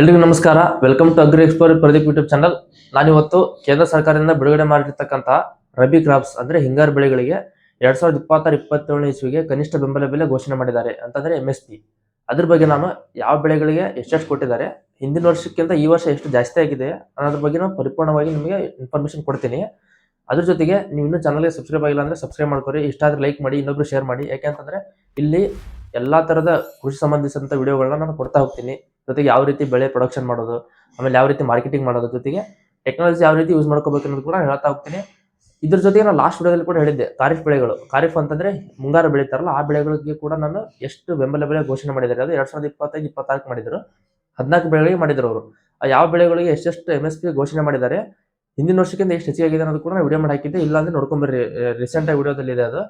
ಎಲ್ರಿಗೂ ನಮಸ್ಕಾರ. Welcome to agri expo Pradeep YouTube channel ನಾನಿವತ್ತು ಕೇಂದ್ರ ಸರ್ಕಾರದಿಂದ ಬಿಡುಗಡೆ ಮಾಡಿರ್ತಕ್ಕಂತಹ ರಬಿ ಕ್ರಾಪ್ಸ್ ಅಂದ್ರೆ ಹಿಂಗಾರು ಬೆಳೆಗಳಿಗೆ ಎರಡ್ ಸಾವಿರದ ಇಪ್ಪತ್ತಾರು, ಇಪ್ಪತ್ತೇಳನೇ ಇಸ್ವಿಗೆ ಕನಿಷ್ಠ ಬೆಂಬಲ ಬೆಲೆ ಘೋಷಣೆ ಮಾಡಿದ್ದಾರೆ ಅಂತಂದ್ರೆ ಎಂ ಎಸ್ ಪಿ ಅದ್ರ ಬಗ್ಗೆ ನಾನು ಯಾವ ಬೆಳೆಗಳಿಗೆ ಎಷ್ಟೆಷ್ಟು ಕೊಟ್ಟಿದ್ದಾರೆ, ಹಿಂದಿನ ವರ್ಷಕ್ಕಿಂತ ಈ ವರ್ಷ ಎಷ್ಟು ಜಾಸ್ತಿ ಆಗಿದೆ ಅನ್ನೋದ್ರ ಬಗ್ಗೆ ನಾನು ಪರಿಪೂರ್ಣವಾಗಿ ನಿಮಗೆ ಇನ್ಫಾರ್ಮೇಶನ್ ಕೊಡ್ತೀನಿ. ಅದ್ರ ಜೊತೆಗೆ ನೀವು ಇನ್ನೂ ಚಾನಲ್ಗೆ ಸಬ್ಸ್ಕ್ರೈಬ್ ಆಗಿಲ್ಲ ಅಂದ್ರೆ ಸಬ್ಸ್ಕ್ರೈಬ್ ಮಾಡ್ಕೊರಿ ಇಷ್ಟ ಆದ್ರೆ ಲೈಕ್ ಮಾಡಿ ಇನ್ನೊಬ್ರು ಶೇರ್ ಮಾಡಿ. ಯಾಕೆ ಅಂತಂದ್ರೆ ಇಲ್ಲಿ ಎಲ್ಲಾ ತರದ ಕೃಷಿ ಸಂಬಂಧಿಸಿದಂತ ವಿಡಿಯೋಗಳನ್ನ ನಾನು ಕೊಡ್ತಾ ಹೋಗ್ತೀನಿ. ಜೊತೆಗೆ ಯಾವ ರೀತಿ ಬೆಳೆ ಪ್ರೊಡಕ್ಷನ್ ಮಾಡೋದು, ಆಮೇಲೆ ಯಾವ ರೀತಿ ಮಾರ್ಕೆಟಿಂಗ್ ಮಾಡೋದು ಜೊತೆಗೆ ಟೆಕ್ನಾಲಜಿ ಯಾವ ರೀತಿ ಯೂಸ್ ಮಾಡ್ಕೋಬೇಕು ಅನ್ನೋದು ಕೂಡ ಹೇಳ್ತಾ ಹೋಗ್ತೀನಿ. ಇದ್ರ ಜೊತೆಗೆ ನಾನು ಲಾಸ್ಟ್ ವಿಡಿಯೋದಲ್ಲಿ ಕೂಡ ಹೇಳಿದ್ದೆ, ಖಾರಿಫ್ ಬೆಳೆಗಳು. ಖಾರಿಫ್ ಅಂತಂದ್ರೆ ಮುಂಗಾರು ಬೆಳೀತಾರಲ್ಲ, ಆ ಬೆಳೆಗಳಿಗೆ ಕೂಡ ನಾನು ಎಷ್ಟು ಬೆಂಬಲ ಬೆಲೆ ಘೋಷಣೆ ಮಾಡಿದ್ದಾರೆ ಅದು ಎರಡ್ ಸಾವಿರದ ಇಪ್ಪತ್ತೈದು, ಇಪ್ಪತ್ತಾರಕ್ಕೆ ಮಾಡಿದ್ರು. ಹದಿನಾಲ್ಕು ಬೆಳೆಗಳಿಗೆ ಮಾಡಿದ್ರು ಅವರು. ಆ ಯಾವ ಬೆಳೆಗಳಿಗೆ ಎಷ್ಟೆಷ್ಟು ಎಂ ಎಸ್ ಪಿ ಘೋಷಣೆ ಮಾಡಿದ್ದಾರೆ, ಹಿಂದಿನ ವರ್ಷಕ್ಕಿಂತ ಎಷ್ಟು ಹೆಚ್ಚಿಗೆ ಆಗಿದೆ ಅನ್ನೋದು ಕೂಡ ನಾನು ವಿಡಿಯೋ ಮಾಡಿ ಹಾಕಿದ್ದೆ. ಇಲ್ಲ ಅಂದ್ರೆ ನೋಡ್ಕೊಂಬರ್ರಿ ರೀಸೆಂಟ್ ಆಗಿ ವಿಡಿಯೋದಲ್ಲಿ ಇದೆ ಅದು.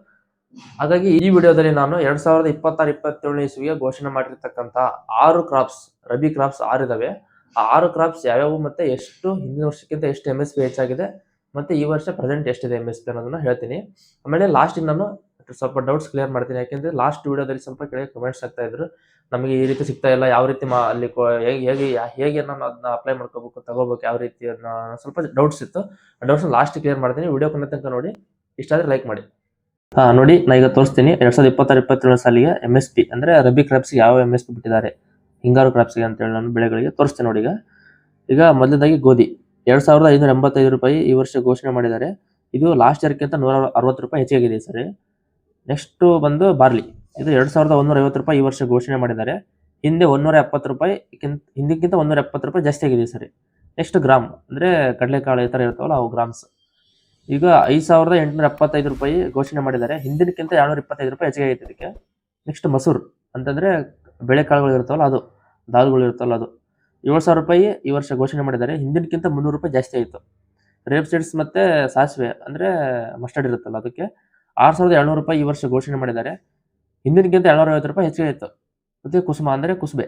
ಹಾಗಾಗಿ ಈ ವಿಡಿಯೋದಲ್ಲಿ ನಾನು ಎರಡ್ ಸಾವಿರದ ಇಪ್ಪತ್ತಾರು, ಇಪ್ಪತ್ತೇಳನೇ ಇಸ್ವಿಗೆ ಘೋಷಣೆ ಮಾಡಿರ್ತಕ್ಕಂಥ ಆರು ಕ್ರಾಪ್ಸ್ ರಬಿ ಕ್ರಾಪ್ಸ್ ಆರು ಇದಾವೆ ಆ ಆರು ಕ್ರಾಪ್ಸ್ ಯಾವ್ಯಾವು ಮತ್ತೆ ಎಷ್ಟು ಹಿಂದಿನ ವರ್ಷಕ್ಕಿಂತ ಎಷ್ಟು ಎಂ ಎಸ್ ಪಿ ಹೆಚ್ಚಾಗಿದೆ ಮತ್ತೆ ಈ ವರ್ಷ ಪ್ರೆಸೆಂಟ್ ಎಷ್ಟಿದೆ ಎಂ ಎಸ್ ಪಿ ಅನ್ನೋದನ್ನ ಹೇಳ್ತೀನಿ. ಆಮೇಲೆ ಲಾಸ್ಟಿಗೆ ನಾನು ಸ್ವಲ್ಪ ಡೌಟ್ಸ್ ಕ್ಲಿಯರ್ ಮಾಡ್ತೀನಿ. ಯಾಕೆಂದ್ರೆ ಲಾಸ್ಟ್ ವಿಡಿಯೋದಲ್ಲಿ ಸ್ವಲ್ಪ ಕೆಳಗೆ ಕಮೆಂಟ್ಸ್ ಆಗ್ತಾ ಇದ್ರು. ನಮಗೆ ಈ ರೀತಿ ಸಿಗ್ತಾ ಇಲ್ಲ, ಯಾವ ರೀತಿ ಮಾ ಅಲ್ಲಿ ಹೇಗೆ ಹೇಗೆ ಹೇಗೆ ನಾನು ಅದನ್ನ ಅಪ್ಲೈ ಮಾಡ್ಕೋಬೇಕು, ತಗೋಬೇಕು, ಯಾವ ರೀತಿ ಅದನ್ನ ಸ್ವಲ್ಪ ಡೌಟ್ಸ್ ಇತ್ತು. ಆ ಡೌಟ್ಸ್ ಲಾಸ್ಟ್ ಕ್ಲಿಯರ್ ಮಾಡ್ತೀನಿ. ವಿಡಿಯೋ ಕೊನೆ ತನಕ ನೋಡಿ. ಇಷ್ಟ ಆದರೆ ಲೈಕ್ ಮಾಡಿ. ನೋಡಿ, ನಾ ಈಗ ತೋರಿಸ್ತೀನಿ. ಎರಡ್ ಸಾವಿರದ ಇಪ್ಪತ್ತಾರು ಇಪ್ಪತ್ತೇಳು ಸಾಲಿಗೆ ಎಂ ಎಸ್ ಪಿ ಅಂದ್ರೆ ರಬಿ ಕ್ರಾಪ್ಸ್ ಯಾವ ಎಂ ಎಸ್ ಪಿ ಬಿಟ್ಟಿದ್ದಾರೆ? ಹಿಂಗಾರು ಕ್ರಾಪ್ಸ್ಗೆ ಅಂತೇಳಿ ನಾನು ಬೆಳೆಗಳಿಗೆ ತೋರಿಸ್ತೇನೆ ನೋಡಿ ಈಗ. ಈಗ ಮೊದಲನೇದಾಗಿ ಗೋಧಿ. ಎರಡ್ ಸಾವಿರದ ಐನೂರ ಎಂಬತ್ತೈದು ರೂಪಾಯಿ ಈ ವರ್ಷ ಘೋಷಣೆ ಮಾಡಿದ್ದಾರೆ. ಇದು ಲಾಸ್ಟ್ ಇಯರ್ಕ್ಕಿಂತ ನೂರ ಅರವತ್ತು ರೂಪಾಯಿ ಹೆಚ್ಚಾಗಿದೆ ಸರಿ. ನೆಕ್ಸ್ಟ್ ಬಂದು ಬಾರ್ಲಿ ಇದು ಎರಡ್ ಸಾವಿರದ ಒಂದೂರ ಐವತ್ತು ರೂಪಾಯಿ ಈ ವರ್ಷ ಘೋಷಣೆ ಮಾಡಿದ್ದಾರೆ. ಹಿಂದೆ ಒಂದೂರ ಎಪ್ಪತ್ತು ರೂಪಾಯಿ ಹಿಂದಕ್ಕಿಂತ ಒಂದೂರ ಎಪ್ಪತ್ತು ರೂಪಾಯಿ ಜಾಸ್ತಿ ಆಗಿದೆ ಸರಿ. ನೆಕ್ಸ್ಟ್ ಗ್ರಾಮ್ ಅಂದ್ರೆ ಕಡಲೆಕಾಳು ಈ ಥರ ಇರ್ತಾವಲ್ಲ, ಅವು ಗ್ರಾಮ್ಸ್ ಈಗ ಐದು ಸಾವಿರದ ಎಂಟುನೂರ ಎಪ್ಪತ್ತೈದು ರೂಪಾಯಿ ಘೋಷಣೆ ಮಾಡಿದ್ದಾರೆ. ಹಿಂದಿನಕ್ಕಿಂತ ಎರಡ್ನೂರ ಇಪ್ಪತ್ತೈದು ರೂಪಾಯಿ ಹೆಚ್ಚಿಗೆ ಆಗೈತೆ ಇದಕ್ಕೆ. ನೆಕ್ಸ್ಟ್ ಮಸೂರ್ ಅಂತಂದ್ರೆ ಬೆಳೆಕಾಳುಗಳು ಇರುತ್ತಲ್ಲ ಅದು ದಾಲ್ಗಳು ಇರ್ತಾವಲ್ಲ ಅದು. ಏಳು ಸಾವಿರ ರೂಪಾಯಿ ಈ ವರ್ಷ ಘೋಷಣೆ ಮಾಡಿದ್ದಾರೆ. ಹಿಂದಿನಕ್ಕಿಂತ ಮುನ್ನೂರು ರೂಪಾಯಿ ಜಾಸ್ತಿ ಆಯಿತು. ರೇಪ್ ಸೀಡ್ಸ್ ಮತ್ತೆ ಸಾಸಿವೆ ಅಂದ್ರೆ ಮಸ್ಟರ್ಡ್ ಇರುತ್ತಲ್ಲ ಅದಕ್ಕೆ ಆರು ಸಾವಿರದ ಏಳ್ನೂರು ರೂಪಾಯಿ ಈ ವರ್ಷ ಘೋಷಣೆ ಮಾಡಿದ್ದಾರೆ. ಹಿಂದಿನಕ್ಕಿಂತ ಏಳ್ನೂರ ಐವತ್ತು ರೂಪಾಯಿ ಹೆಚ್ಚಿಗೆ ಆಯಿತು. ಮತ್ತೆ ಕುಸುಮ ಅಂದ್ರೆ ಕುಸುಬೆ.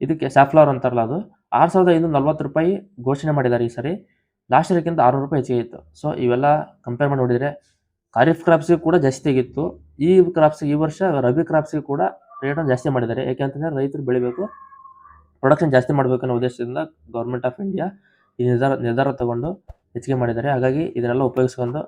ಇದಕ್ಕೆ ಸ್ಯಾಫ್ಲವರ್ ಅಂತಾರಲ್ಲ ಅದು. ಆರು ಸಾವಿರದ ಐನೂರ ನಲ್ವತ್ತು ರೂಪಾಯಿ ಘೋಷಣೆ ಮಾಡಿದ್ದಾರೆ ಈ ಸರಿ. ಲಾಸ್ಟ್ ಇಯರ್ಗಿಂತ ಆರುನೂರು ರೂಪಾಯಿ ಹೆಚ್ಚಿಗೆ ಇತ್ತು. ಸೊ ಇವೆಲ್ಲ ಕಂಪೇರ್ ಮಾಡಿ ನೋಡಿದರೆ ಖಾರಿಫ್ ಕ್ರಾಪ್ಸ್ಗೆ ಕೂಡ ಜಾಸ್ತಿ ಆಗಿತ್ತು ಈ ಕ್ರಾಪ್ಸಿಗೆ ಈ ವರ್ಷ ರಬಿ ಕ್ರಾಪ್ಸ್ಗೆ ಕೂಡ ರೇಟನ್ನು ಜಾಸ್ತಿ ಮಾಡಿದ್ದಾರೆ. ಯಾಕೆಂತಂದ್ರೆ ರೈತರು ಬೆಳಿಬೇಕು ಪ್ರೊಡಕ್ಷನ್ ಜಾಸ್ತಿ ಮಾಡಬೇಕು ಅನ್ನೋ ಉದ್ದೇಶದಿಂದ ಗೌರ್ಮೆಂಟ್ ಆಫ್ ಇಂಡಿಯಾ ಈ ನಿರ್ಧಾರ ನಿರ್ಧಾರ ತಗೊಂಡು ಹೆಚ್ಚಿಗೆ ಮಾಡಿದ್ದಾರೆ. ಹಾಗಾಗಿ ಇದನ್ನೆಲ್ಲ ಉಪಯೋಗಿಸ್ಕೊಂಡು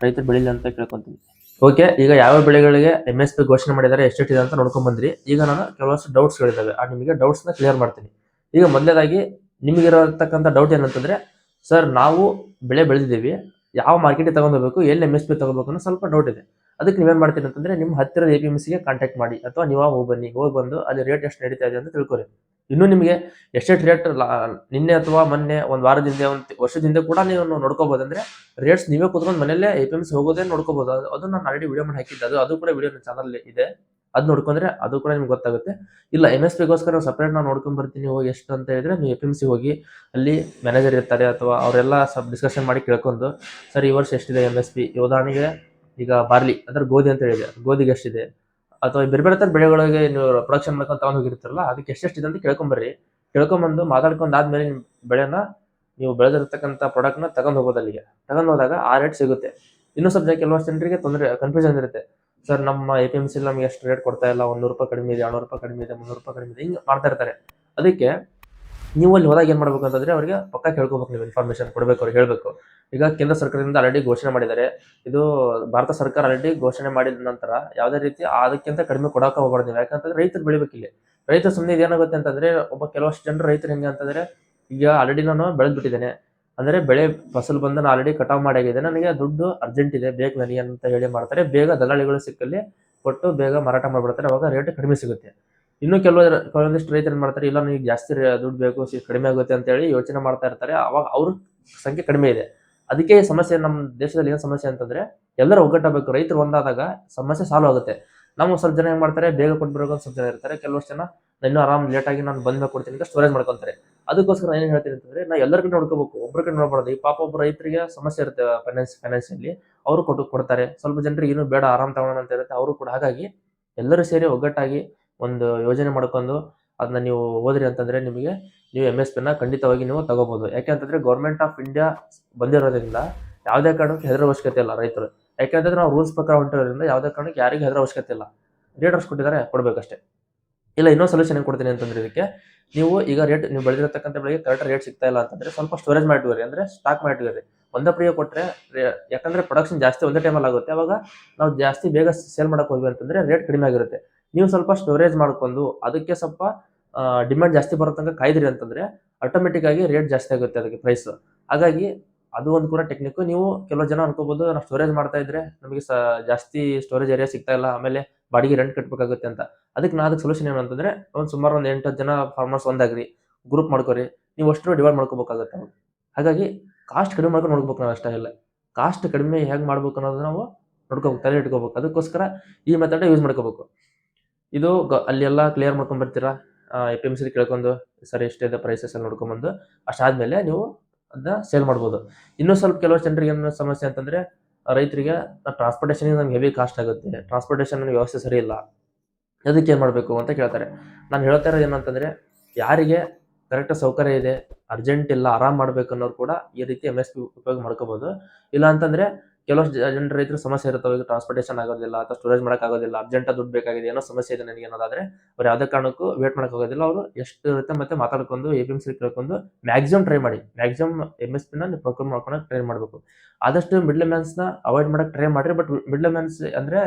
ರೈತರು ಬೆಳಿಲಿ ಅಂತ ಕೇಳ್ಕೊತೀನಿ. ಓಕೆ ಈಗ ಯಾವ ಬೆಳೆಗಳಿಗೆ ಎಂ ಎಸ್ ಪಿ ಘೋಷಣೆ ಮಾಡಿದ್ದಾರೆ ಎಷ್ಟೆಷ್ಟಿದೆ ಅಂತ ನೋಡ್ಕೊಂಡ್ ಬಂದ್ರಿ. ಈಗ ನಾನು ಕೆಲವಷ್ಟು ಡೌಟ್ಸ್ಗಳಿದ್ದಾವೆ ಆ ನಿಮಗೆ ಡೌಟ್ಸ್ನ ಕ್ಲಿಯರ್ ಮಾಡ್ತೀನಿ. ಈಗ ಮೊದಲೇದಾಗಿ ನಿಮಗಿರತಕ್ಕಂಥ ಡೌಟ್ ಏನಂತಂದ್ರೆ ಸರ್, ನಾವು ಬೆಳೆ ಬೆಳೆದಿದ್ದೀವಿ. ಯಾವ ಮಾರ್ಕೆಟಿಗೆ ತಗೊಂಡೋಗ್ಬೇಕು, ಎಲ್ಲಿ ಎಂ ಎಸ್ ಪಿ ತಗೋಬೇಕು ಅನ್ನೋ ಸ್ವಲ್ಪ ಡೌಟ್ ಇದೆ. ಅದಕ್ಕೆ ನೀವೇನು ಮಾಡ್ತೀರಿ ಅಂತಂದ್ರೆ, ನಿಮ್ಮ ಹತ್ತಿರದ ಎ ಪಿ ಎಂ ಸಿಗೆ ಕಾಂಟ್ಯಾಕ್ಟ್ ಮಾಡಿ. ಅಥವಾ ನೀವು ಹೋಗಿ ಬನ್ನಿ ಹೋಗಿ ಬಂದು ಅಲ್ಲಿ ರೇಟ್ ಎಷ್ಟು ನಡೀತಾ ಇದೆ ಅಂತ ತಿಳ್ಕೊರಿ. ಇನ್ನು ನಿಮಗೆ ಎಷ್ಟೆಷ್ಟು ರೇಟ್ ನಿನ್ನೆ ಅಥವಾ ಮೊನ್ನೆ ಒಂದು ವಾರದಿಂದ, ಒಂದು ವರ್ಷದಿಂದ ಕೂಡ ನೀವು ನೋಡ್ಕೋಬೋದು ಅಂದರೆ ರೇಟ್ಸ್ ನೀವೇ ಕೂತ್ಕೊಂಡು ಮನೆಯಲ್ಲೇ ಎ ಪಿ ಎಂ ಸಿ ಹೋಗೋದೇ ನೋಡ್ಕೋಬೋದು. ಅದು ಅದು ನಾನು ಆಲ್ರೆಡಿ ವಿಡಿಯೋ ಮಾಡಿ ಹಾಕಿದ್ದೆ. ಅದು ಅದು ಕೂಡ ವಿಡಿಯೋ ನನ್ನ ಚಾನಲ್ ಇದೆ. ಅದು ನೋಡ್ಕೊಂಡ್ರೆ ಅದು ಕೂಡ ನಿಮ್ಗೆ ಗೊತ್ತಾಗುತ್ತೆ. ಇಲ್ಲ ಎಂ ಎಸ್ ಪಿಗೋಸ್ಕರ ಸಪ್ರೇಟ್ ನಾವು ನೋಡ್ಕೊಂಡ್ ಬರ್ತೀನಿ, ಹೋಗಿ ಎಷ್ಟು ಅಂತ ಹೇಳಿದ್ರೆ ನೀವು ಎಫ್ ಎಂ ಸಿ ಹೋಗಿ ಅಲ್ಲಿ ಮ್ಯಾನೇಜರ್ ಇರ್ತಾರೆ ಅಥವಾ ಅವರೆಲ್ಲ ಸಬ್ ಡಿಸ್ಕಷನ್ ಮಾಡಿ ಕೇಳ್ಕೊಂಡು, ಸರ್, ಈ ವರ್ಷ ಎಷ್ಟಿದೆ ಎಂ ಎಸ್ ಪಿ ಉದಾಹರಣೆಗೆ ಈಗ ಬಾರ್ಲಿ, ಅಂದ್ರೆ ಗೋಧಿ ಅಂತ ಹೇಳಿದೆ, ಗೋಧಿಗೆ ಎಷ್ಟಿದೆ? ಅಥವಾ ಬೇರೆ ಬೇರೆ ಥರ ಬೆಳೆಗಳಿಗೆ ನೀವು ಪ್ರೊಡಕ್ಷನ್ ಮಾಡ್ಕೊಂಡು ತಗೊಂಡು ಹೋಗಿರ್ತಾರಲ್ಲ, ಅದಕ್ಕೆ ಎಷ್ಟೆಷ್ಟಿದೆ ಅಂತ ಕೇಳ್ಕೊಂಬರ್ರಿ ಕೇಳ್ಕೊಂಬಂದು ಮಾತಾಡ್ಕೊಂಡಾದ್ಮೇಲೆ ನಿಮ್ಮ ಬೆಳೆನ ನೀವು ಬೆಳೆದಿರ್ತಕ್ಕಂಥ ಪ್ರಾಡಕ್ಟ್ನ ತಗೊಂಡು ಹೋಗೋದು ಅಲ್ಲಿಗೆ. ತಗೊಂಡು ಹೋದಾಗ ಆ ರೇಟ್ ಸಿಗುತ್ತೆ. ಇನ್ನೂ ಜನ ಕೆಲವಷ್ಟು ಜನರಿಗೆ ತೊಂದರೆ ಕನ್ಫ್ಯೂಷನ್ ಇರುತ್ತೆ. ಸರ್, ನಮ್ಮ ಎ ಪಿ ಎಂ ಸಿ ನಮ್ಗೆ ಎಷ್ಟು ರೇಟ್ ಕೊಡ್ತಾ ಇಲ್ಲ. ಒಂದು ರೂಪಾಯಿ ಕಡಿಮೆ ಇದೆ ಎರಡು ರೂಪಾಯಿ ಕಡಿಮೆ ಇದೆ, ಮುನ್ನೂರು ರೂಪಾಯಿ ಕಡಿಮೆ ಇದೆ, ಹಿಂಗೆ ಮಾಡ್ತಾ ಇರ್ತಾರೆ. ಅದಕ್ಕೆ ನೀವು ಅಲ್ಲಿ ಹೋದಾಗ ಏನು ಮಾಡಬೇಕು ಅಂತಂದ್ರೆ ಅವರಿಗೆ ಪಕ್ಕ ಕೇಳ್ಕೊಬೇಕು ನೀವು ಇನ್ಫಾರ್ಮೇಷನ್ ಕೊಡಬೇಕು, ಅವ್ರಿಗೆ ಹೇಳಬೇಕು. ಈಗ ಕೇಂದ್ರ ಸರ್ಕಾರದಿಂದ ಆಲ್ರೆಡಿ ಘೋಷಣೆ ಮಾಡಿದ್ದಾರೆ. ಇದು ಭಾರತ ಸರ್ಕಾರ ಆಲ್ರೆಡಿ ಘೋಷಣೆ ಮಾಡಿದ ನಂತರ ಯಾವುದೇ ರೀತಿ ಅದಕ್ಕಿಂತ ಕಡಿಮೆ ಕೊಡೋಕೆ ಹೋಗ್ಬಾರ್ದು ನೀವು. ಯಾಕಂತಂದ್ರೆ ರೈತರು ಬೆಳಿಬೇಕಿಲ್ಲಿ ರೈತ ಸುಮ್ಮನೆ ಏನಾಗುತ್ತೆ ಅಂತಂದ್ರೆ ಒಬ್ಬ ಕೆಲವಷ್ಟು ಜನರು ರೈತರು ಹೆಂಗೆ ಅಂತಂದ್ರೆ ಈಗ ಆಲ್ರೆಡಿ ನಾನು ಬೆಳೆದು ಬಿಟ್ಟಿದ್ದೇನೆ ಅಂದ್ರೆ ಬೆಳೆ ಫಸಲು ಬಂದು ನಾನು ಆಲ್ರೆಡಿ ಕಟಾವು ಮಾಡಿದೆ ನನಗೆ ದುಡ್ಡು ಅರ್ಜೆಂಟ್ ಇದೆ. ಬೇಕು ನನಗೆ ಅಂತ ಹೇಳಿ ಮಾಡ್ತಾರೆ. ಬೇಗ ದಲ್ಲಾಳಿಗಳು ಸಿಕ್ಕಲ್ಲಿ ಕೊಟ್ಟು ಬೇಗ ಮಾರಾಟ ಮಾಡಿಬಿಡ್ತಾರೆ. ಅವಾಗ ರೇಟ್ ಕಡಿಮೆ ಸಿಗುತ್ತೆ. ಇನ್ನು ಕೆಲವು ಕೆಲವೊಂದಿಷ್ಟು ರೈತರು ಏನು ಮಾಡ್ತಾರೆ, ಇಲ್ಲ ನನಗೆ ಜಾಸ್ತಿ ದುಡ್ಡು ಬೇಕು ಕಡಿಮೆ ಆಗುತ್ತೆ ಅಂತ ಹೇಳಿ ಯೋಚನೆ ಮಾಡ್ತಾ ಇರ್ತಾರೆ. ಅವಾಗ ಅವ್ರ ಸಂಖ್ಯೆ ಕಡಿಮೆ ಇದೆ. ಅದಕ್ಕೆ ಸಮಸ್ಯೆ ನಮ್ಮ ದೇಶದಲ್ಲಿ ಏನು ಸಮಸ್ಯೆ ಅಂತಂದ್ರೆ ಎಲ್ಲರೂ ಒಗ್ಗಟ್ಟಬೇಕು ರೈತರು ಒಂದಾದಾಗ ಸಮಸ್ಯೆ ಸಾಲ್ವ್ ಆಗುತ್ತೆ. ನಾವು ಸ್ವಲ್ಪ ಜನ ಏನು ಮಾಡ್ತಾರೆ? ಬೇಗ ಕೊಟ್ಬಿಡೋಕೆ ಸ್ವಲ್ಪ ಜನ ಇರ್ತಾರೆ. ಕೆಲವಷ್ಟು ಜನ ನಾನು ಇನ್ನೂ ಆರಾಮ್ ಲೇಟ್ ಆಗಿ ನಾನು ಬಂದ್ಮೇಲೆ ಕೊಡ್ತೀನಿ ಅಂತ ಸ್ಟೋರೇಜ್ ಮಾಡ್ಕೊತಾರೆ. ಅದಕ್ಕೋಸ್ಕರ ಏನು ಹೇಳ್ತೀನಿ ಅಂತಂದ್ರೆ ನಾ ಎಲ್ಲರಿಗೂ ನೋಡ್ಕೋಬೇಕು. ಒಬ್ಬರ ಕಡೆ ನೋಡ್ಬಾರ್ದು. ಈ ಪಾಪ ಒಬ್ಬ ರೈತರಿಗೆ ಸಮಸ್ಯೆ ಇರುತ್ತೆ ಫೈನಾನ್ಸ್ ಫೈನಾನ್ಸಿಯಲ್ಲಿ ಅವರು ಕೊಟ್ಟು ಕೊಡ್ತಾರೆ. ಸ್ವಲ್ಪ ಜನರಿಗೆ ಏನು ಬೇಡ ಆರಾಮ್ ತಗೋಣ ಅಂತ ಇರುತ್ತೆ. ಅವರು ಕೂಡ ಹಾಗಾಗಿ ಎಲ್ಲರೂ ಸೇರಿ ಒಗ್ಗಟ್ಟಾಗಿ ಒಂದು ಯೋಜನೆ ಮಾಡ್ಕೊಂಡು ಅದನ್ನ ನೀವು ಹೋದ್ರಿ ಅಂತಂದ್ರೆ ನಿಮಗೆ ನೀವು ಎಂ ಎಸ್ ಪಿನ ಖಂಡಿತವಾಗಿ ನೀವು ತಗೋಬಹುದು ಯಾಕೆ ಅಂತಂದ್ರೆ ಗೌರ್ಮೆಂಟ್ ಆಫ್ ಇಂಡಿಯಾ ಬಂದಿರೋದ್ರಿಂದ ಯಾವುದೇ ಕಾರಣಕ್ಕೆ ಹೆದರೋ ಅವಶ್ಯಕತೆ ಇಲ್ಲ ರೈತರು. ಯಾಕೆಂತಂದ್ರೆ ನಾವು ರೂಲ್ಸ್ ಪ್ರಕಾರ ಹೊಂಟಿರೋದ್ರಿಂದ ಯಾವುದೇ ಕಾರಣಕ್ಕೆ ಯಾರಿಗೂ ಹೆದರೋ ಅವಶ್ಯಕತೆ ಇಲ್ಲ. ಲೀಡರ್ಸ್ ಕೊಟ್ಟಿದ್ದಾರೆ, ಕೊಡಬೇಕಷ್ಟೇ. ಇಲ್ಲ, ಇನ್ನೊಂದು ಸೊಲ್ಯೂಷನ್ ಏನು ಕೊಡ್ತೀನಿ ಅಂತಂದ್ರೆ ಇದಕ್ಕೆ, ನೀವು ಈಗ ರೇಟ್ ನೀವು ಬೆಳೆದಿರತಕ್ಕಂಥ ಬೆಳೆಗೆ ಕರೆಕ್ಟ್ ರೇಟ್ ಸಿಗ್ತಾ ಇಲ್ಲ ಅಂತಂದ್ರೆ ಸ್ವಲ್ಪ ಸ್ಟೋರೇಜ್ ಮಾಡಿಟ್ಕೋರಿ ಅಂದರೆ ಸ್ಟಾಕ್ ಮಾಡಿಟ್ಕೋರಿ ಒಂದೇ ಪ್ರಿಯ ಕೊಟ್ಟರೆ ಯಾಕಂದ್ರೆ ಪ್ರೊಡಕ್ಷನ್ ಜಾಸ್ತಿ ಒಂದೇ ಟೈಮಲ್ಲಿ ಆಗುತ್ತೆ. ಅವಾಗ ನಾವು ಜಾಸ್ತಿ ಬೇಗ ಸೇಲ್ ಮಾಡೋಕೆ ಹೋಗಿ ಅಂತಂದರೆ ರೇಟ್ ಕಡಿಮೆ ಆಗಿರುತ್ತೆ. ನೀವು ಸ್ವಲ್ಪ ಸ್ಟೋರೇಜ್ ಮಾಡ್ಕೊಂಡು ಅದಕ್ಕೆ ಸ್ವಲ್ಪ ಡಿಮ್ಯಾಂಡ್ ಜಾಸ್ತಿ ಬರೋ ತನಕ ಕಾಯ್ದಿರಿ ಅಂತಂದ್ರೆ ಆಟೋಮೆಟಿಕ್ ಆಗಿ ರೇಟ್ ಜಾಸ್ತಿ ಆಗುತ್ತೆ ಅದಕ್ಕೆ ಪ್ರೈಸ್ ಹಾಗಾಗಿ ಅದು ಒಂದು ಕೂಡ ಟೆಕ್ನಿಕ್ ನೀವು ಕೆಲವು ಜನ ಅನ್ಕೋಬಹುದು ನಾವು ಸ್ಟೋರೇಜ್ ಮಾಡ್ತಾ ಇದ್ರೆ ನಮಗೆ ಜಾಸ್ತಿ ಸ್ಟೋರೇಜ್ ಏರಿಯಾ ಸಿಗ್ತಾ ಇಲ್ಲ, ಆಮೇಲೆ ಬಾಡಿಗೆ ರೆಂಟ್ ಕಟ್ಟಬೇಕಾಗುತ್ತೆ ಅಂತ. ಅದಕ್ಕೆ ನಾ ಅದಕ್ಕೆ ಸೊಲ್ಯೂಷನ್ ಏನು ಅಂತಂದ್ರೆ, ಒಂದು ಸುಮಾರು ಒಂದು ಎಂಟು ಜನ ಫಾರ್ಮರ್ಸ್ ಒಂದಾಗ್ರಿ ಗ್ರೂಪ್ ಮಾಡ್ಕೋರಿ, ನೀವು ಅಷ್ಟು ಡಿವೈಡ್ ಮಾಡ್ಕೋಬೇಕಾಗುತ್ತೆ ಹಾಗಾಗಿ ಕಾಸ್ಟ್ ಕಡಿಮೆ ಮಾಡ್ಕೊಂಡು ನೋಡ್ಬೇಕು ನಾವು ಅಷ್ಟೇ ಇಲ್ಲ ಕಾಸ್ಟ್ ಕಡಿಮೆ ಹೇಗೆ ಮಾಡ್ಬೇಕು ಅನ್ನೋದು ನಾವು ನೋಡ್ಕೋಬೇಕು, ತಲೆ ಇಟ್ಕೋಬೇಕು. ಅದಕ್ಕೋಸ್ಕರ ಈ ಮೆಥಡ್ ಯೂಸ್ ಮಾಡ್ಕೋಬೇಕು. ಇದು ಅಲ್ಲಿ ಎಲ್ಲ ಕ್ಲಿಯರ್ ಮಾಡ್ಕೊಂಡ್ ಬರ್ತೀರಾ? ಎ ಪಿ ಎಂ ಸಿ ಕೇಳ್ಕೊಂಡು, ಸರ್ ಎಷ್ಟಿದೆ ಪ್ರೈಸಸ್ ಎಲ್ಲ ನೋಡ್ಕೊಂಬಂದು. ಅಷ್ಟಾದ್ಮೇಲೆ ನೀವು ಅದನ್ನ ಸೇಲ್ ಮಾಡ್ಬೋದು. ಇನ್ನೂ ಸ್ವಲ್ಪ ಕೆಲವು ಜನರಿಗೆ ಏನೋ ಸಮಸ್ಯೆ ಅಂತಂದರೆ, ರೈತರಿಗೆ ಟ್ರಾನ್ಸ್ಪೋರ್ಟೇಷನ್ ನಮ್ಗೆ ಹೆವಿ ಕಾಸ್ಟ್ ಆಗುತ್ತೆ. ಟ್ರಾನ್ಸ್ಪೋರ್ಟೇಷನ್ ವ್ಯವಸ್ಥೆ ಸರಿ ಇಲ್ಲ. ಅದಕ್ಕೆ ಏನು ಮಾಡಬೇಕು ಅಂತ ಕೇಳ್ತಾರೆ. ನಾನು ಹೇಳ್ತಾ ಇರೋದು ಏನಂತಂದರೆ, ಯಾರಿಗೆ ಕರೆಕ್ಟ್ ಸೌಕರ್ಯ ಇದೆ ಅರ್ಜೆಂಟ್ ಇಲ್ಲ, ಆರಾಮ್ ಮಾಡ್ಬೇಕು ಅನ್ನೋರು ಕೂಡ ಈ ರೀತಿ ಎಂ ಎಸ್ ಪಿ ಉಪಯೋಗ ಮಾಡ್ಕೋಬೋದು. ಇಲ್ಲ ಅಂತಂದ್ರೆ ಕೆಲವಷ್ಟು ಜನ ರೈತರು ಸಮಸ್ಯೆ ಇರುತ್ತೆ ಅವ್ರಿಗೆ ಟ್ರಾನ್ಸ್ಪೋರ್ಟೇಷನ್ ಆಗೋದಿಲ್ಲ ಅಥವಾ ಸ್ಟೋರೇಜ್ ಮಾಡಕ್ ಆಗೋದಿಲ್ಲ ಅರ್ಜೆಂಟ್ ದುಡ್ಡು ಬೇಕಾಗಿದೆ, ಏನೋ ಸಮಸ್ಯೆ ಇದೆ ನನಗೆ ಅನ್ನೋದಾದ್ರೆ ಅವ್ರು ಯಾವುದೇ ಕಾರಣಕ್ಕೂ ವೇಟ್ ಮಾಡಕ್ ಆಗೋದಿಲ್ಲ. ಅವರು ಎಷ್ಟು ಇರುತ್ತೆ ಮತ್ತೆ ಮಾತಾಡ್ಕೊಂಡು ಎ ಪಿ ಎಂ ಸಿ ಕೇಳ್ಕೊಂಡು ಮ್ಯಾಕ್ಸಿಮಮ್ ಟ್ರೈ ಮಾಡಿ ಮ್ಯಾಕ್ಸಿಮಮ್ ಎಂ ಎಸ್ ಪಿನ ನೀವು ಪ್ರೊಕ್ಯೂರ್ ಮಾಡ್ಕೊಂಡು ಟ್ರೈ ಮಾಡಬೇಕು. ಆದಷ್ಟು ಮಿಡ್ಲ್ ಮ್ಯಾನ್ಸ್ನ ಅವಾಯ್ಡ್ ಮಾಡಕ್ ಟ್ರೈ ಮಾಡ್ರಿ ಬಟ್ ಮಿಡ್ಲ್ ಮ್ಯಾನ್ಸ್ ಅಂದ್ರೆ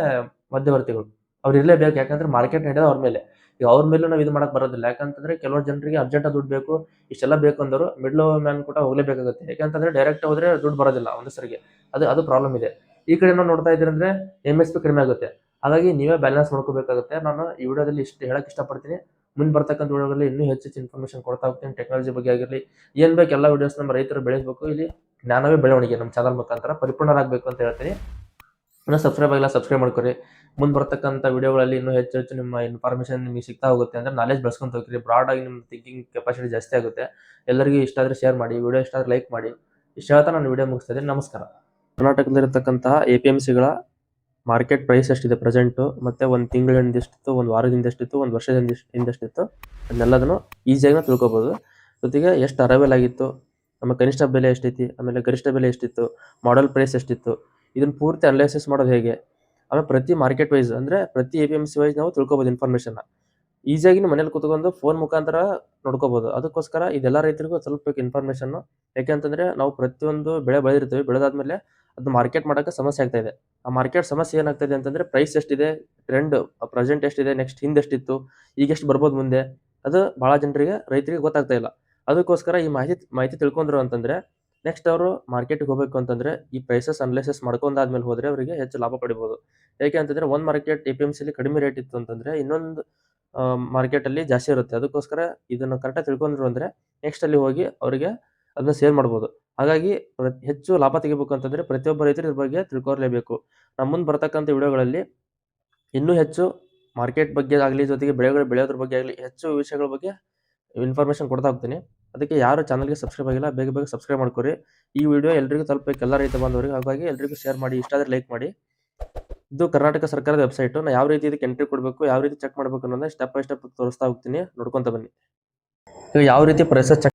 ಮಧ್ಯವರ್ತಿಗಳು. ಅವ್ರು ಇರಲೇಬೇಕು, ಯಾಕಂದ್ರೆ ಮಾರ್ಕೆಟ್ ನಡೆಯೋದು ಅವ್ರ ಮೇಲೆ. ಈಗ ಅವ್ರ ಮೇಲೂ ನಾವು ಇದು ಮಾಡಕ್ ಬರೋದಿಲ್ಲ. ಯಾಕಂತಂದ್ರೆ ಕೆಲವು ಜನರಿಗೆ ಅರ್ಜೆಂಟ್ ದುಡ್ಡು ಬೇಕು, ಇಷ್ಟೆಲ್ಲ ಬೇಕು ಅಂದರು ಮಿಡ್ಲ್ ಮ್ಯಾನ್ ಕೂಡ ಹೋಗ್ಲೇಬೇಕಾಗುತ್ತೆ. ಯಾಕಂತಂದ್ರೆ ಡೈರೆಕ್ಟ್ ಹೋದ್ರೆ ದುಡ್ಡು ಬರೋದಿಲ್ಲ ಒಂದು ಸರಿಗೆ. ಅದು ಅದು ಪ್ರಾಬ್ಲಮ್ ಇದೆ. ಈ ಕಡೆ ನಾವು ನೋಡ್ತಾ ಇದ್ದೀರಿ ಅಂದ್ರೆ ಎಂ ಎಸ್ ಪಿ ಕಡಿಮೆ ಆಗುತ್ತೆ. ಹಾಗಾಗಿ ನೀವೇ ಬ್ಯಾಲೆನ್ಸ್ ಮಾಡ್ಕೋಬೇಕಾಗುತ್ತೆ. ನಾನು ಈ ವಿಡಿಯೋದಲ್ಲಿ ಇಷ್ಟು ಹೇಳಕ್ ಇಷ್ಟಪಡ್ತೀನಿ. ಮುಂದೆ ಬರ್ತಕ್ಕಂಥ ವಿಡಿಯೋಗಳಲ್ಲಿ ಇನ್ನೂ ಹೆಚ್ಚು ಹೆಚ್ಚು ಇನ್ಫಾರ್ಮೇಷನ್ ಕೊಡ್ತಾ ಹೋಗ್ತೀನಿ. ಟೆಕ್ನಾಲಜಿ ಬಗ್ಗೆ ಆಗಿರಲಿ, ಏನ್ ಬೇಕು ಎಲ್ಲ ವಿಡಿಯೋಸ್ ನಮ್ಮ ರೈತರು ಬೆಳೆಸಬೇಕು. ಇಲ್ಲಿ ಜ್ಞಾನವೇ ಬೆಳವಣಿಗೆ ನಮ್ಮ ಚಾನಲ್ ಮುಖಾಂತರ ಪರಿಪೂರ್ಣರಾಗಬೇಕು ಅಂತ ಹೇಳ್ತೀನಿ. ಇನ್ನೂ ಸಬ್ಸ್ಕ್ರೈಬ್ ಆಗಿಲ್ಲ ಸಬ್ಸ್ಕ್ರೈಬ್ ಮಾಡ್ಕೊರಿ. ಮುಂದೆ ಬರ್ತಕ್ಕಂಥ ವಿಡಿಯೋಗಳಲ್ಲಿ ಇನ್ನೂ ಹೆಚ್ಚು ಹೆಚ್ಚು ನಿಮ್ಮ ಇನ್ಫಾರ್ಮೇಷನ್ ನಿಮಗೆ ಸಿಗ್ತಾ ಹೋಗುತ್ತೆ ಅಂದ್ರೆ ನಾಲೆಜ್ ಬೆಳೆಸ್ಕೊಂತ ಹೋಗ್ರಿ. ಬ್ರಾಡ್ ಆಗಿ ನಿಮ್ಮ ಥಿಂಕಿಂಗ್ ಕೆಪಾಸಿಟಿ ಜಾಸ್ತಿ ಆಗುತ್ತೆ. ಎಲ್ಲರಿಗೂ ಇಷ್ಟ ಆದರೆ ಶೇರ್ ಮಾಡಿ ವಿಡಿಯೋ ಇಷ್ಟ ಆದರೆ ಲೈಕ್ ಮಾಡಿ. ಇಷ್ಟ ಹೇಳ್ತಾ ನಾನು ವೀಡಿಯೋ ಮುಗಿಸ್ತಾ ಇದ್ದೀನಿ. ನಮಸ್ಕಾರ. ಕರ್ನಾಟಕದಲ್ಲಿರ್ತಕ್ಕಂತಹ ಎ ಪಿ ಎಂ ಸಿಗಳ ಮಾರ್ಕೆಟ್ ಪ್ರೈಸ್ ಎಷ್ಟಿದೆ ಪ್ರೆಸೆಂಟು ಮತ್ತೆ ಒಂದು ತಿಂಗಳ ಹಿಂದೆಷ್ಟಿತ್ತು ಒಂದು ವಾರದಿಂದ ಎಷ್ಟಿತ್ತು, ಒಂದು ವರ್ಷದಿಂದ ಎಷ್ಟ್- ಹಿಂದೆ ಹಿಂದೆಷ್ಟಿತ್ತು ಅದನ್ನೆಲ್ಲದನ್ನು ಈಸಿಯಾಗಿ ನಾವು ತಿಳ್ಕೊಬೋದು. ಜೊತೆಗೆ ಎಷ್ಟು ಅರೈವಲ್ ಆಗಿತ್ತು, ನಮ್ಮ ಕನಿಷ್ಠ ಬೆಲೆ ಎಷ್ಟೈತಿ, ಆಮೇಲೆ ಗರಿಷ್ಠ ಬೆಲೆ ಎಷ್ಟಿತ್ತು ಮಾಡೆಲ್ ಪ್ರೈಸ್ ಎಷ್ಟಿತ್ತು ಇದನ್ನ ಪೂರ್ತಿ ಅನಲೈಸಿಸ್ ಮಾಡೋದು ಹೇಗೆ? ಆಮೇಲೆ ಪ್ರತಿ ಮಾರ್ಕೆಟ್ ವೈಸ್ ಅಂದ್ರೆ ಪ್ರತಿ A P M C wise ನಾವು ತಿಳ್ಕೊಬೋದು ಇನ್ಫಾರ್ಮೇಶನ್ ಈಸಿಯಾಗಿ ಮನೇಲಿ ಕುತ್ಕೊಂಡು ಫೋನ್ ಮುಖಾಂತರ ನೋಡ್ಕೋಬೋದು. ಅದಕ್ಕೋಸ್ಕರ ಇದೆಲ್ಲ ರೈತರಿಗೂ ಸ್ವಲ್ಪ ಬೇಕು ಇನ್ಫಾರ್ಮೇಶನ್ ಯಾಕೆಂತಂದ್ರೆ ನಾವು ಪ್ರತಿಯೊಂದು ಬೆಳೆ ಬೆಳೆದಿರ್ತೀವಿ, ಬೆಳೆದಾದ್ಮೇಲೆ ಅದು ಮಾರ್ಕೆಟ್ ಮಾಡೋಕೆ ಸಮಸ್ಯೆ ಆಗ್ತಾ ಆ ಮಾರ್ಕೆಟ್ ಸಮಸ್ಯೆ ಏನಾಗ್ತಾ ಇದೆ ಅಂತಂದ್ರೆ ಪ್ರೈಸ್ ಎಷ್ಟಿದೆ ಟ್ರೆಂಡ್ ಪ್ರೆಸೆಂಟ್ ಎಷ್ಟಿದೆ ನೆಕ್ಸ್ಟ್ ಹಿಂದೆ ಎಷ್ಟಿತ್ತು, ಈಗ ಎಷ್ಟು ಬರ್ಬೋದು ಮುಂದೆ, ಅದು ಬಹಳ ಜನರಿಗೆ, ರೈತರಿಗೆ ಗೊತ್ತಾಗ್ತಾ ಇಲ್ಲ. ಅದಕ್ಕೋಸ್ಕರ ಈ ಮಾಹಿತಿ ಮಾಹಿತಿ ತಿಳ್ಕೊಂಡ್ರು ಅಂತಂದ್ರೆ ನೆಕ್ಸ್ಟ್ ಅವರು ಮಾರ್ಕೆಟ್ಗೆ ಹೋಗಬೇಕು ಅಂತಂದ್ರೆ ಈ ಪ್ರೈಸಸ್ ಅನಲೈಸಸ್ ಮಾಡ್ಕೊಂಡಾದ್ಮೇಲೆ ಹೋದರೆ ಅವರಿಗೆ ಹೆಚ್ಚು ಲಾಭ ಪಡಿಬೋದು. ಯಾಕೆ ಅಂತಂದ್ರೆ ಒಂದು ಮಾರ್ಕೆಟ್ ಎ ಪಿ ಎಂ ಸಿಲಿ ಕಡಿಮೆ ರೇಟ್ ಇತ್ತು ಅಂತಂದ್ರೆ ಇನ್ನೊಂದು ಮಾರ್ಕೆಟ್ ಅಲ್ಲಿ ಜಾಸ್ತಿ ಇರುತ್ತೆ. ಅದಕ್ಕೋಸ್ಕರ ಇದನ್ನ ಕರೆಕ್ಟಾಗಿ ತಿಳ್ಕೊಂಡ್ರು ಅಂದ್ರೆ ನೆಕ್ಸ್ಟ್ ಅಲ್ಲಿ ಹೋಗಿ ಅವರಿಗೆ ಅದನ್ನ ಸೇಲ್ ಮಾಡ್ಬೋದು. ಹಾಗಾಗಿ ಹೆಚ್ಚು ಲಾಭ ತೆಗಿಬೇಕು ಅಂತಂದ್ರೆ ಪ್ರತಿಯೊಬ್ಬ ರೈತರು ಇದ್ರ ಬಗ್ಗೆ ತಿಳ್ಕೊರ್ಲೇಬೇಕು ನಮ್ಮ ಮುಂದೆ ಬರ್ತಕ್ಕಂಥ ವಿಡಿಯೋಗಳಲ್ಲಿ ಇನ್ನೂ ಹೆಚ್ಚು ಮಾರ್ಕೆಟ್ ಬಗ್ಗೆ ಆಗಲಿ ಜೊತೆಗೆ ಬೆಳೆಗಳು ಬೆಳೆಯೋದ್ರ ಬಗ್ಗೆ ಆಗಲಿ ಹೆಚ್ಚು ವಿಷಯಗಳ ಬಗ್ಗೆ ಇನ್ಫಾರ್ಮೇಷನ್ ಕೊಡ್ತಾ ಹೋಗ್ತೀನಿ. ಅದಕ್ಕೆ ಯಾರು ಚಾನಲ್ಗೆ ಸಬ್ಸ್ಕ್ರೈಬ್ ಆಗಿಲ್ಲ, ಬೇಗ ಬೇಗ ಸಬ್ಸ್ಕ್ರೈಬ್ ಮಾಡ್ಕೊರಿ. ಈ ವಿಡಿಯೋ ಎಲ್ರಿಗೂ ತಲುಪಬೇಕು, ಎಲ್ಲ ರೈತ ಬಂದವರಿಗೆ ಹಾಗಾಗಿ ಎಲ್ರಿಗೂ ಶೇರ್ ಮಾಡಿ, ಇಷ್ಟ ಆದರೆ ಲೈಕ್ ಮಾಡಿ. ಇದು ಕರ್ನಾಟಕ ಸರ್ಕಾರದ ವೆಬ್ಸೈಟ್. ನಾನು ಯಾವ ರೀತಿ ಇದಕ್ಕೆ ಎಂಟ್ರಿ ಕೊಡಬೇಕು, ಯಾವ ರೀತಿ ಚೆಕ್ ಮಾಡಬೇಕು ಅನ್ನೋದನ್ನ ಸ್ಟೆಪ್ ಬೈ ಸ್ಟೆಪ್ ತೋರಿಸ್ತಾ ಹೋಗ್ತೀನಿ. ನೋಡ್ಕೊತ ಬನ್ನಿ. ಈಗ ಯಾವ ರೀತಿ ಪ್ರೊಸೆಸ್ ಚೆಕ್